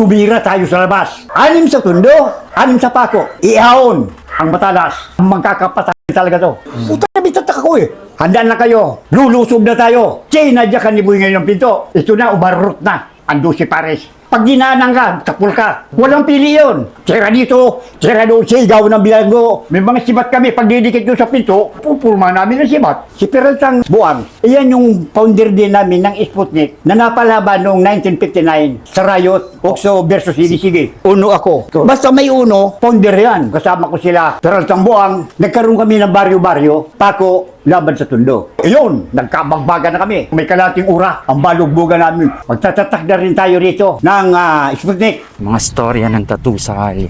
tumira tayo sa labas. Anim sa tundo, anim sa pako, iahon ang matalas. Magkakapatay talaga to. Puta na bitatak ako eh. Handaan na kayo. Lulusob na tayo. Che, nadya ka ni Boy ngayon ng pinto. Ito na, ubarot na. Ando si Pares. Pag ginanang ka, tapul ka. Walang pili yun. Tira dito, tira doon, sigaw ng bilanggo. May mga sibat kami. Pag didikit doon sa pinto, pupulma namin ng sibat. Si Peraltang Buang, iyan yung founder din namin ng Sputnik na napalaban noong 1959 sa Riot, Okso versus Sinisigi. Uno ako. Basta may uno, founder yan. Kasama ko sila. Peraltang Buang, nagkaroon kami ng baryo-baryo. Pako, laban sa tundo. Ayun, nagkabagbaga na kami. May kalating ura, ang balugbuga namin. Magtatatak na rin tayo rito ng ah, Sputnik. Mga storya ng tattoo sa kali.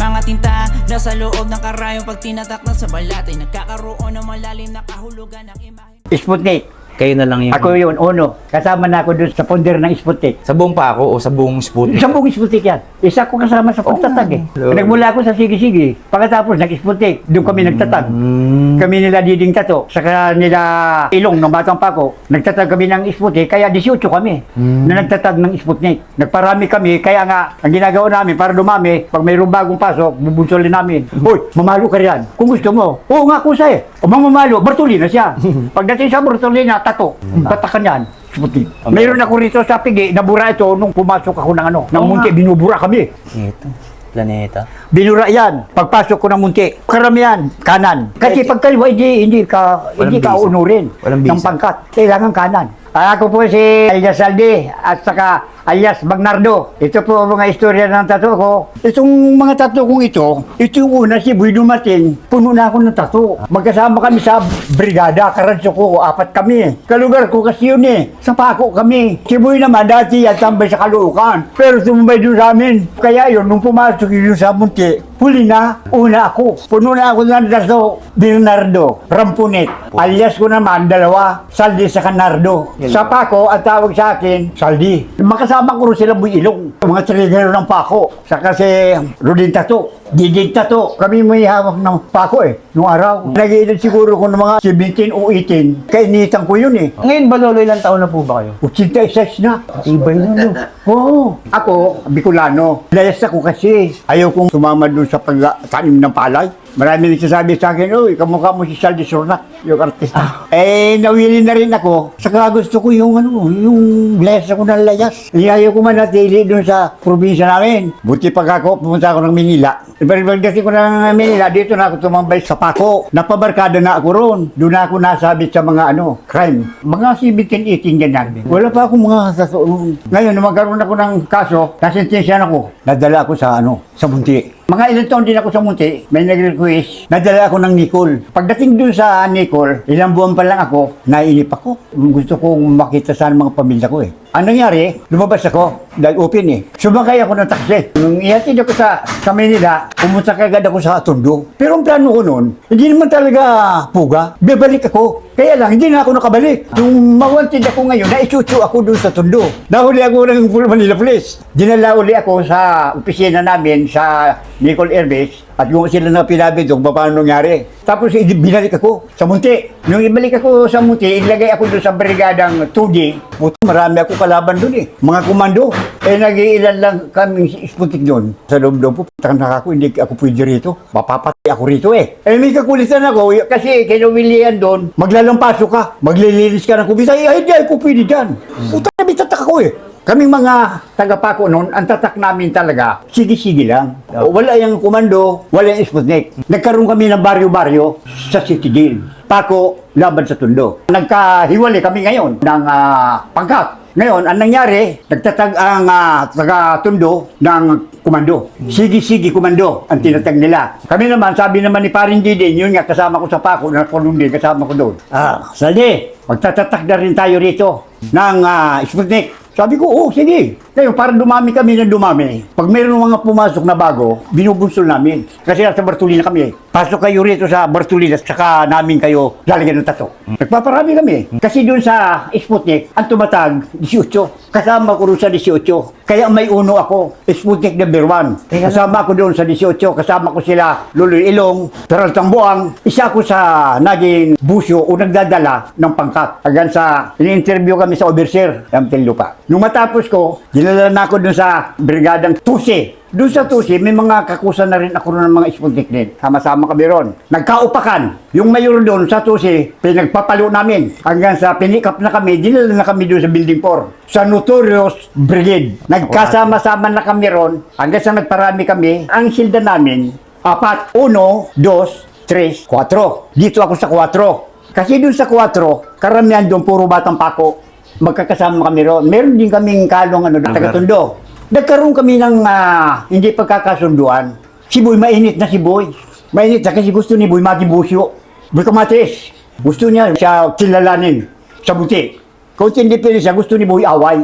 Mga tinta nasa loob ng karayong pag tinatak na sa balat ay nagkakaroon ng malalim na kahulugan ng imahe. Sputnik. Kayo na lang yung... Ako yun, uno. Kasama na ako doon sa founder ng Sputnik. Sa buong pa ako o sa buong Sputnik? Isang buong Sputnik yan. Isa ko kasama sa pagtatag eh. Oo. Nagmula ako sa Sige-Sige. Pagkatapos nag-Sputnik. Doon kami nagtatag. Mm. Kami nila Diding Tato. Saka nila Ilong ng Batang Pako. Nagtatag kami ng Sputnik. Kaya 18 kami na nagtatag ng Sputnik. Nagparami kami. Kaya nga, ang ginagawa namin para dumami, pag mayroong bagong pasok, bubunsolin namin. Hoy, mamalo ka riyan. Kung gusto mo. Oo nga, kusa eh. O mamamalo, Bartolina siya. Pagdating sa Bartolina, tato. Batakan yan. Sputnik. Mayroon ako rito sa Pigi, nabura ito nung pumasok ako ng ano, ng munti, binubura kami. Ito. Planeta. Binura yan. Pagpasok ko ng munti. Karamihan, kanan. Kasi pag kaliwa, hindi, hindi ka, Walang hindi ka bisa. unurin Walang ng bisa. pangkat. Kailangan kanan. Ako po si Alias Saldi at saka alias Magnardo. Ito po mga istorya ng tato ko. Itong mga tato kong ito, ito yung una si Buy dumating, puno na ako ng tato. Magkasama kami sa brigada, karadso ko, apat kami. Kalugar ko kasi yun eh, sa pako kami. Si Buy naman dati at tambay sa Caloocan. Pero sumabay doon sa amin. Kaya yun, nung pumasok yun sa munti, huli na, una ako. Puno na ako ng tato, Bernardo, Rampunet. Alias ko naman, dalawa, Saldi sa Canardo. Sa Paco, ang tawag sa akin, Saldi. Makasama ko rin sila buong ilong. Mga trigger ng Paco. Saka si Rodin Tato. Didin Tato. Kami may hawak ng Paco eh, nung araw. Nag-iedad siguro ko ng mga 17 o 18. Kainitan ko yun eh. Ngayon ba, Lolo, ilang taon na po ba kayo? 86 na. Ibay na, no? Oo. Ako, Bicolano. Layas ako kasi. Ayaw kong sumama doon sa pagtanim ng palay. Marami nagsasabi sa akin, Uy, kamukha mo si Saldi Sornak, yung artista. Eh, nawili na rin ako. Saka gusto ko yung, ano, yung layas ako ng layas. Eh, ayaw ko manatili doon sa probinsya namin. Buti pag ako, pumunta ako ng Manila. Pagdating ko ng Manila, dito na ako tumambay sa Paco. Napabarkada na ako roon. Doon na ako nasabit sa mga, ano, crime. Mga 17, 18 ganyan. Wala pa akong mga saso. Ngayon, magkaroon ako ng kaso, nasintensyan ako. Nadala ako sa, ano, sa Munti. Mga ilang taon din ako sa Munti, may nag-request, nadala ako ng Nicol. Pagdating dun sa Nicol, ilang buwan pa lang ako, nainip ako. Gusto kong makita sana mga pamilya ko eh. Ang nangyari, lumabas ako, dahil open eh. Sumakay ako ng taxi. Nung ihatid ako sa, sa Manila, pumunta kagad ako sa Tondo. Pero ang plano ko noon, hindi naman talaga puga. Bebalik ako. Kaya lang, hindi na ako nakabalik. Nung mawantid ako ngayon, naichuchu ako doon sa Tondo. Nahuli ako ng Manila Police. Dinala uli ako sa opisina namin sa Nicol Airbase at yung sila na pinabi doon, paano nangyari. Tapos i- binalik ako sa Munti. Nung ibalik ako sa Munti, ilagay ako doon sa brigadang 2D. Puto, marami ako kalaban doon eh. Mga komando. Eh, nag-iilan lang kaming isputik doon. Sa loob-loob po, takang ako, hindi ako pwede rito. Mapapatay ako rito eh. Eh, may kakulitan ako kasi kinawilian doon, maglalampaso ka, maglilinis ka ng kubisa. Eh, hindi ako pwede dyan. Puta, nabitatak ako eh. Kaming mga taga-pako noon, ang tatak namin talaga, sige-sige lang. Wala yung komando, wala yung Sputnik. Nagkaroon kami ng baryo-baryo sa City Jail. Pako, laban sa Tundo. Nagkahiwalay kami ngayon ng ah, pangkat. Ngayon, ang nangyari, nagtatag ang ah, taga-tundo ng komando. Sige-sige komando ang tinatag nila. Kami naman, sabi naman ni Parin Didin, yun nga kasama ko sa Pako, na din kasama ko doon. Ah, Saldi, magtatatak na rin tayo rito ng ah, Sputnik. Sabi ko, oh, sige. Ngayon, para dumami kami ng dumami, pag mayroong mga pumasok na bago, binubunsol namin. Kasi nasa Bartolina kami. Pasok kayo rito sa Bartolina, saka namin kayo lalagyan ng tato. Nagpaparami kami. Kasi doon sa Sputnik, ang tumatag, 18. Kasama ko doon sa 18. Kaya may uno ako, Sputnik number 1. Kasama ko doon sa 18. Kasama ko sila, Luloy Ilong, Peraltang Buang. Isa ko sa naging busyo o nagdadala ng pangkat. Hanggang sa, ini-interview kami sa Overseer, ng Lupa. Nung matapos ko, dinala na ako doon sa Brigadang Tusi. Doon sa Tusi, may mga kakusa na rin ako ng mga Sputnik din. Sama-sama kami ron. Nagkaupakan. Yung mayor doon sa Tusi, pinagpapalo namin. Hanggang sa pinikap na kami, dinala na kami doon sa Building 4. Sa Notorious Brigade. Nagkasama-sama na kami ron. Hanggang sa nagparami kami. Ang silda namin, apat, uno, dos, tres, cuatro. Dito ako sa cuatro. Kasi doon sa cuatro, karamihan doon, puro batang pako. Magkakasama kami ron. Meron din kaming kalong ano, taga-tundo. Nagkaroon kami ng ah, hindi pagkakasunduan. Si Boy, mainit na si Boy. Mainit na kasi gusto ni Boy maging busyo. Boy Kamatis. Gusto niya siya kilalanin sa buti. Kung hindi pwede siya, gusto ni Boy away.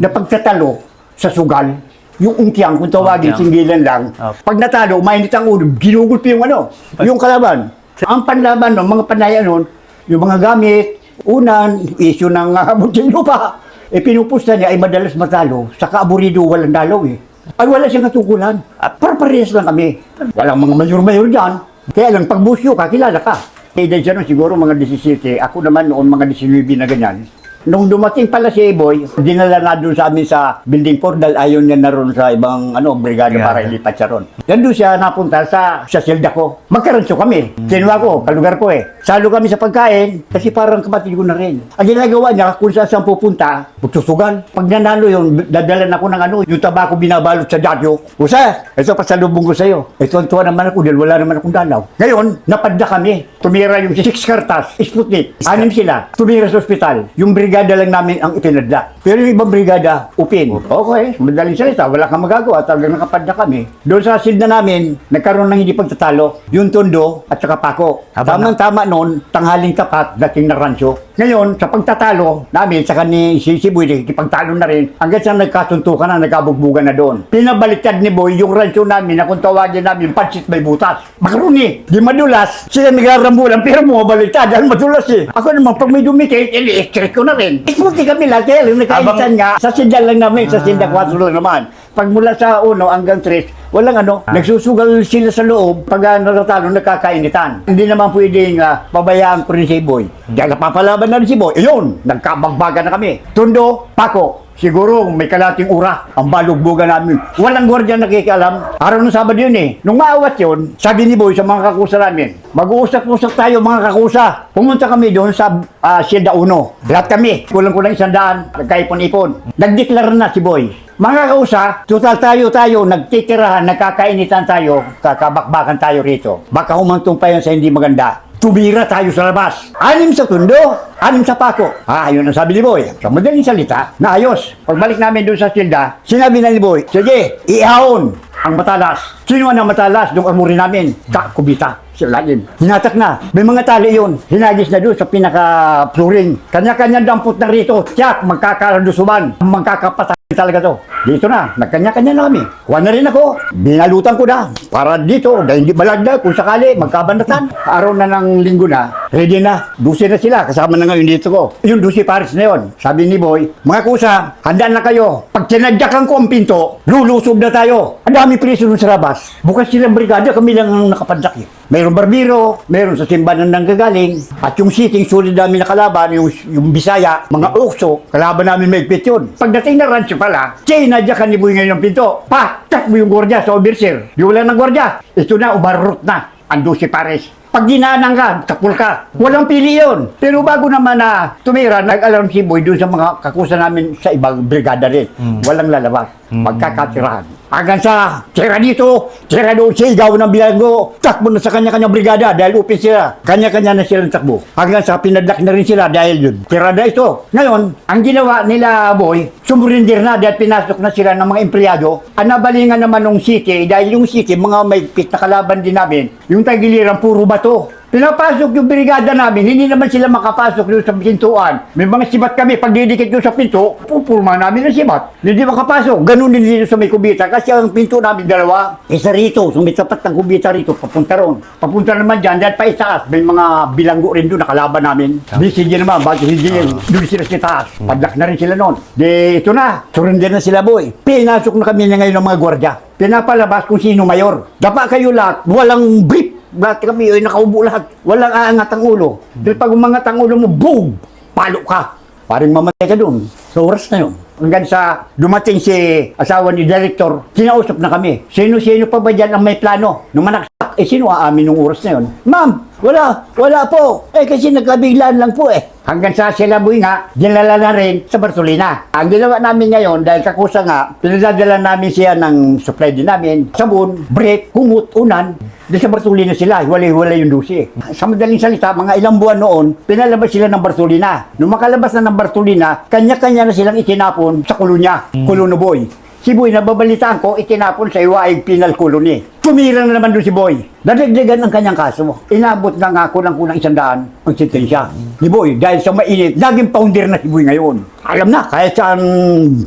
Na pagtatalo sa sugal. Yung ungkyang, kung tawagin, Ungkyang. singgilan lang. Opo. Pag natalo, mainit ang ulo, ginugulpi yung ano, yung kalaban. Ang panlaban nun, mga panaya nun, yung mga gamit, unan, issue ng uh, munting lupa, eh pinupusta niya ay madalas matalo, sa kaaburido walang dalaw eh. Ay wala siyang katukulan. At parparehas lang kami. Walang mga mayor-mayor dyan. Kaya lang, pag busyo ka, kilala ka. Dahil siya nun, siguro mga 17. Ako naman noon, mga 19 na ganyan. Nung dumating pala si Eboy, dinala na doon sa amin sa building 4 dahil ayaw niya na ron sa ibang ano, brigada Brigada. para ilipat siya ron. Yan doon siya napunta sa, sa silda ko. Magkaranso kami. Kinuha ko, kalugar ko eh. Salo kami sa pagkain kasi parang kapatid ko na rin. Ang ginagawa niya, kung saan saan pupunta, magsusugal. Pag nanalo yun, dadalan ako ng ano, yung tabako binabalot sa dadyo. Usa, ito pasalubong ko sa'yo. Ito ang tuwa naman ako dahil wala naman akong dalaw. Ngayon, napadda kami. Tumira yung six kartas, Sputnik. Anim sila. Tumira sa ospital. Yung brigada lang namin ang ipinadla. Pero yung ibang brigada, upin. Okay, madaling salita, wala kang magagawa. Talagang nakapadda kami. Doon sa silda namin, nagkaroon ng hindi pagtatalo. Yung tondo at saka pako. Habang Tamang-tama noon, tanghaling tapat, dating na rancho. Ngayon, sa pagtatalo namin, sa ni si, si Boy, nakikipagtalo na rin, hanggang sa nagkasuntukan na, nagkabugbugan na doon. Pinabaliktad ni Boy yung rancho namin na kung tawagin namin, pansit may butas. Makaroni, di madulas. Sila nagkarambulan, pero bumabaliktad, dahil madulas eh. Ako naman, pag may dumikit, ili-electric ko na rin. Ispunti kami lang, kaya lang nakaitan nga, sa sinda lang namin, sa sinda 4 lang naman. Pag mula sa uno hanggang 3, walang ano, nagsusugal sila sa loob pag uh, natatalo, nagkakainitan. Hindi naman pwedeng ah, pabayaan ko rin si Boy. Dahil napapalaban na rin si Boy, ayun, nagkabagbaga na kami. Tundo, Pako, siguro may kalating ura ang balugbugan namin. Walang gwardiya nakikialam. Araw ng Sabado yun eh. Nung maawat yun, sabi ni Boy sa mga kakusa namin, mag-uusap-usap tayo mga kakusa. Pumunta kami doon sa uh, Sieda Uno. Lahat kami, kulang-kulang isang daan, nagkaipon-ipon. Nagdeklara na si Boy. Mga kausa, total tayo tayo, nagtitirahan, nagkakainitan tayo, kakabakbakan tayo rito. Baka humantong pa yan sa hindi maganda. Tumira tayo sa labas. Anim sa tundo, anim sa pako. Ah, yun ang sabi ni Boy. Sa madaling salita, naayos. Pagbalik namin doon sa silda, sinabi na ni Boy, sige, iahon ang matalas. Sino ang matalas? Yung armory namin. Ka, kubita. Sila lagim. Hinatak na. May mga tali yun. Hinagis na doon sa pinaka-flooring. Kanya-kanya dampot na rito. Tiyak, magkakalusuban. Magkakapatay talaga to. Dito na, nagkanya-kanya na kami. Kuha na rin ako. Binalutan ko na. Para dito, dahil hindi balagda, kung sakali, magkabanatan. Araw na ng linggo na, ready na. Dusi na sila, kasama na ngayon dito ko. Yung dusi pares na yun. Sabi ni Boy, mga kusa, handa na kayo. Pag sinadyakan ko ang pinto, lulusob na tayo. Ang dami preso nun sa labas. Bukas silang brigada, kami lang ang nakapandak eh. Mayroong barbiro, mayroon sa simbahan nang nanggagaling, at yung sitting sulit namin na kalaban, yung, yung Bisaya, mga ukso, kalaban namin may yun. Pagdating na rancho pala, Chay, nadyakan ni Boy ngayon ang pinto. Pa, tak mo yung gwardiya sa overseer. Di wala ng gwardiya. Ito na, ubarot na. Ando si Pares. Pag ginanang ka, takpul ka. Walang pili yun. Pero bago naman na tumira, nag-alarm si Boy doon sa mga kakusa namin sa ibang brigada rin. Walang lalabas. Magkakatirahan. Hanggang sa tira dito, tira doon, sigaw ng bilanggo, takbo na sa kanya-kanyang brigada dahil upin sila. Kanya-kanya na silang takbo. Hanggang pinadlak na rin sila dahil yun. Tira na ito. Ngayon, ang ginawa nila, boy, sumurindir na dahil pinasok na sila ng mga empleyado. Ang nabalingan naman ng city, dahil yung city, mga may pit na kalaban din namin, yung tagiliran, puro bato. Pinapasok yung brigada namin, hindi naman sila makapasok doon sa pintuan. May mga sibat kami, pag didikit doon sa pinto, pupulma namin ng sibat. Hindi makapasok. Ganun din dito sa may kubita kasi ang pinto namin dalawa. Isa rito, sumitapat ng kubita rito, papunta ron. Papunta naman dyan, dahil pa isaas, may mga bilanggo rin doon nakalaban namin. Di sige naman, bakit hindi yun? Doon sila sa taas. Padlak na rin sila noon. Di ito na, surrender na sila boy. Pinasok na kami na ngayon ng mga gwardya. Pinapalabas kung sino mayor. Dapa kayo lahat, walang brief. Lahat kami ay nakaubo lahat. Walang aangat ang ulo. Dahil pag umangat ang ulo mo, boom! Palo ka. Parang mamatay ka doon. Sa oras na yun. Hanggang sa dumating si asawa ni Director, kinausap na kami. Sino-sino pa ba dyan ang may plano? Nung eh sino aamin nung oras na yun? Ma'am, wala, wala po. Eh kasi nagkabiglaan lang po eh. Hanggang sa sila buhay nga, dinala na rin sa Bartolina. Ang ginawa namin ngayon, dahil kakusa nga, pinadadala namin siya ng supply din namin, sabon, break, kumot, unan. Dahil sa Bartolina sila, hiwalay-hiwalay yung dusi. Sa madaling salita, mga ilang buwan noon, pinalabas sila ng Bartolina. Nung makalabas na ng Bartolina, kanya-kanya na silang itinapon sa kulunya, Kuluno Boy. Si Boy, nababalitaan ko, itinapon sa Iwaig Penal Colony. Tumira na naman doon si Boy. Dadagdagan ang kanyang kaso. Inabot na nga kulang-kulang isang daan ang sentensya. Ni Boy, dahil sa mainit, naging founder na si Boy ngayon. Alam na, kahit saan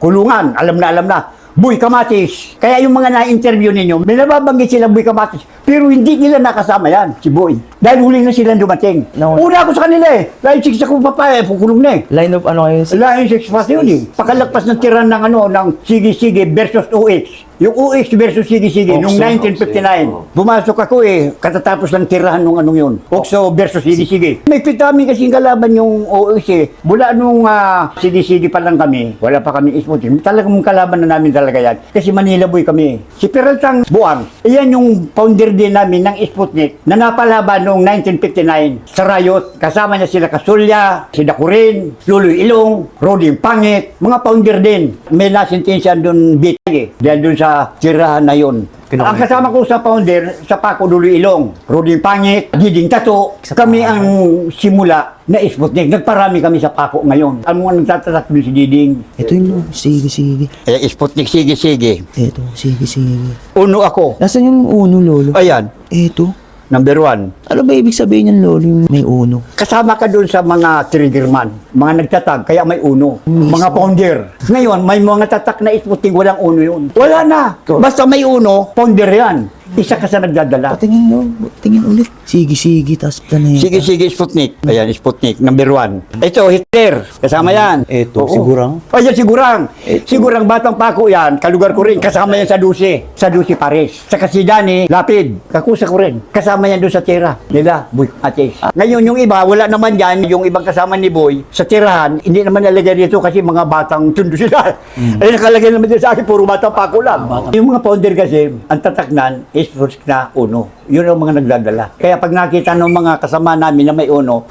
kulungan, alam na, alam na. Boy Kamatis. Kaya yung mga na-interview ninyo, may nababanggit silang Boy Kamatis. Pero hindi nila nakasama yan, si Boy. Dahil huli na silang dumating. No. Una ako sa kanila eh. Dahil six ako pa pa eh, pukulong na eh. Line of ano kayo? Yung six pass yun eh. Pakalagpas ng tira ng ano, ng Sige-Sige versus OX. Yung OX versus Sige-Sige, noong 1959. Pumasok ako eh, katatapos ng tirahan nung anong yun. OXO versus Sige-Sige. May vitamin kasing kalaban yung OX eh. Mula nung ah, Sige-Sige pa lang kami, wala pa kami sport. Talagang kalaban na namin talaga yan. Kasi Manila boy kami. Si Peraltang Buang, iyan yung founder din namin ng Sputnik na napalaban noong 1959 sa Riot. Kasama niya sila Kasulya, si Dakurin, Luloy Ilong, Roding Pangit, mga founder din. May nasintensya doon bitay eh. Dahil doon sa tirahan na yun. Kinuha Ang kasama ko sa founder, sa Paco Luloy Ilong, Roding Pangit, Diding Tato, kami ang simula na Sputnik. Nagparami kami sa Paco ngayon. Ang mga nagtatatak si Diding. Ito yung sige, sige. Eh, Sputnik, sige, sige. Ito, sige, sige. Uno ako. Nasaan yung uno, lolo? Ayan, Ito. Number one. Ano ba ibig sabihin ng lolo yung may uno? Kasama ka doon sa mga triggerman, mga nagtatag, kaya may uno. Mismo. Mga founder. Ngayon, may mga tatak na Sputnik, walang uno yun. Wala na. Basta may uno, founder yan. Isa ka sa nagdadala. Patingin no, tingin ulit. Sige, sige, tas planeta. Sige, sige, Sputnik. Ayan, Sputnik, number one. Ito, Hitler. Kasama yan. Ito, Oo. sigurang? Ayan, sigurang. Sigurang batang pako yan. Kalugar ko rin. Kasama yan sa Dusi. Sa Dusi Paris. Sa Kasidani, Lapid. Kakusa ko rin. Kasama yan doon sa tira. Nila, Boy Ates. Ngayon, yung iba, wala naman yan. Yung ibang kasama ni Boy, sa tirahan, hindi naman nalagay dito kasi mga batang tundo sila. Eh, nakalagay naman din sa akin, puro batang pako lang. Yung mga founder kasi, ang tataknan is first na uno. Yun ang mga nagdadala. Kaya pag nakita ng mga kasama namin na may uno,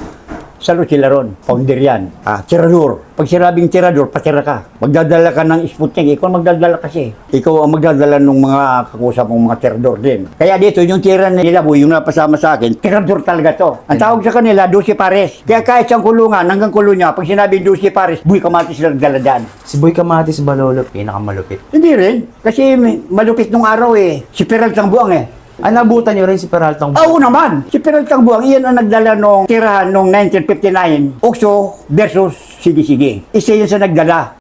Salo sila ron. Founder yan. Ah, tirador. Pag sinabing tirador, patira ka. Magdadala ka ng Sputnik. Ikaw magdadala kasi. Ikaw ang magdadala ng mga kakusap mong mga tirador din. Kaya dito, yung tira nila, boy, yung napasama sa akin, tirador talaga to. Ang tawag sa kanila, 12 pares. Kaya kahit siyang kulungan, hanggang kulong niya, pag sinabing 12 pares, boy, kamatis sila nagdala dyan. Si Boy Kamatis ba, lolo? Pinakamalupit. Hindi rin. Kasi malupit nung araw eh. Si Peral Buang eh. Ah, nabutan niyo rin si Peraltang Oo naman. Si Peraltang Buang, iyan ang nagdala nung tirahan noong 1959. Okso versus Sige Sige. Isa yun sa nagdala.